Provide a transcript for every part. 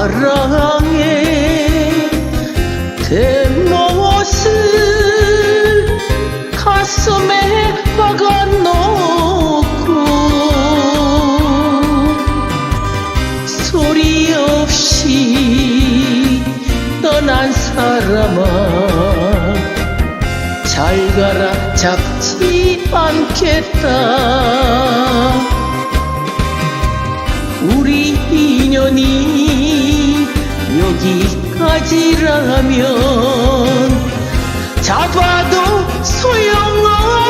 사랑의 대못을 가슴에 박아놓고 소리 없이 떠난 사람아 잘 가라 잡지 않겠다. 우리 인연이 여기까지라면 잡아도 소용없겠지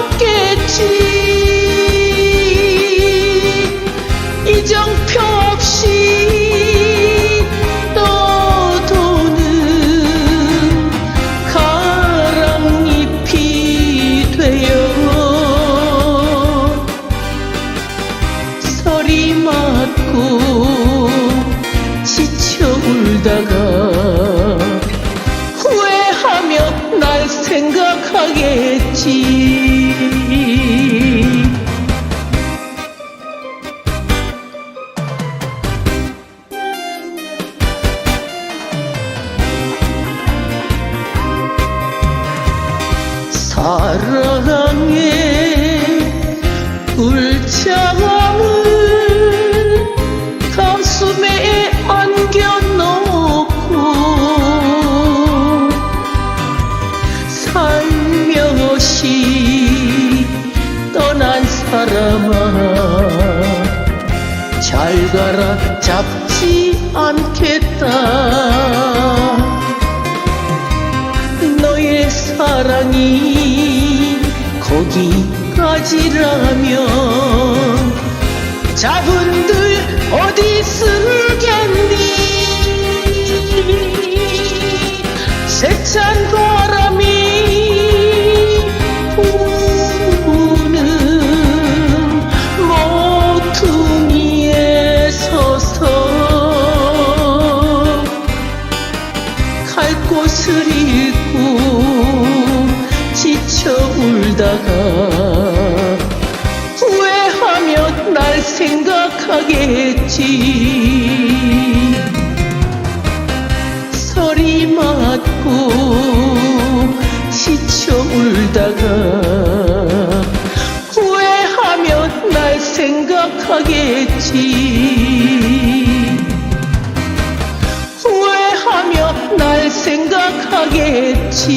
날 생각하겠지. 사랑의 살며시 떠난 사람아 잘 가라 잡지 않겠다. 너의 사랑이 거기까지라면 생각하겠지. 서리 맞고 지쳐 울다가 후회하며 날 생각하겠지. 후회하며 날 생각하겠지